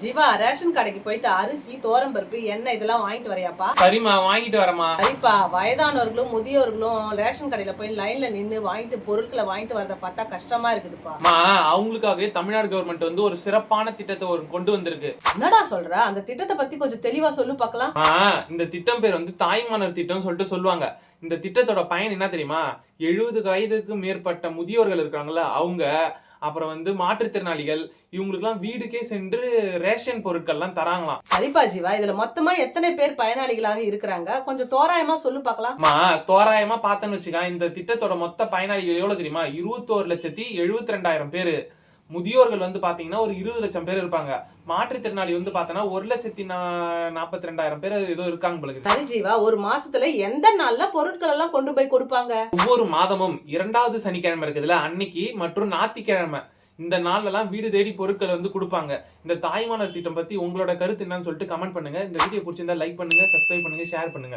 Jeeva ration கடைக்கு போயிட்டு அரிசி பருப்பு எண்ணெய் இதெல்லாம் வாங்கிட்டு வரையாப்பா. சரிம்மா வாங்கிட்டு வரேம்மா. சரிப்பா வயதானவர்களும் முதியோர்களும் ரேஷன் கடையில போய் லைன்ல நின்னு வாங்கிட்டு பொருட்களை வாங்கிட்டு வரத பார்த்தா கஷ்டமா இருக்குதுப்பா. அம்மா அவங்களுக்காகவே தமிழ்நாடு கவர்மெண்ட் வந்து ஒரு சிறப்பான திட்டத்தை ஒரு கொண்டு வந்திருக்கு. என்னடா சொல்ற? அந்த திட்டத்தை பத்தி கொஞ்சம் தெளிவா சொல்லு பார்க்கலாம். இந்த திட்டம் பேர் வந்து தாய்மானர் திட்டம் சொல்லிட்டு சொல்லுவாங்க. இந்த திட்டத்தோட பயன் என்ன தெரியுமா? எழுபது வயதுக்கு மேற்பட்ட முதியோர்கள் இருக்காங்கல்ல அவங்க அப்புறம் வந்து மாற்றுத்திறனாளிகள் இவங்களுக்குலாம் வீடுக்கே சென்று ரேஷன் பொருட்கள்லாம் தராங்களாம். சரிப்பா ஜீவா இதுல மொத்தமா எத்தனை பேர் பயனாளிகளாக இருக்கிறாங்க? கொஞ்சம் தோராயமா சொல்லு பார்க்கலாம் தோராயமா பார்த்தேன்னு வச்சுக்க இந்த திட்டத்தோட மொத்த பயனாளிகள் எவ்வளவு தெரியுமா? இருபத்தோரு லட்சத்தி எழுபத்தி ரெண்டாயிரம் பேரு. முதியோர்கள் வந்து பாத்தீங்கன்னா ஒரு இருபது லட்சம் பேர் இருப்பாங்க. மாற்றுத்திறனாளி வந்து பார்த்தோன்னா ஒரு லட்சத்தி நாற்பத்தி ரெண்டாயிரம் பேர் ஏதோ இருக்காங்க போல இருக்குது. சரி ஜீவா ஒரு மாசத்துல எந்த நாள்ல பொருட்கள் எல்லாம் கொண்டு போய் கொடுப்பாங்க? ஒவ்வொரு மாதமும் இரண்டாவது சனிக்கிழமை இருக்குதுல்ல அன்னைக்கு மற்றும் ஞாயிற்றுக்கிழமை. இந்த நாள்ல எல்லாம் வீடு தேடி பொருட்கள் வந்து கொடுப்பாங்க. இந்த தாய்மானர் திட்டம் பத்தி உங்களோட கருத்து என்னன்னு சொல்லிட்டு கமெண்ட் பண்ணுங்க. இந்த வீடியோ பிடிச்சிருந்தா லைக் பண்ணுங்க சப்ஸ்கிரைப் பண்ணுங்க ஷேர் பண்ணுங்க.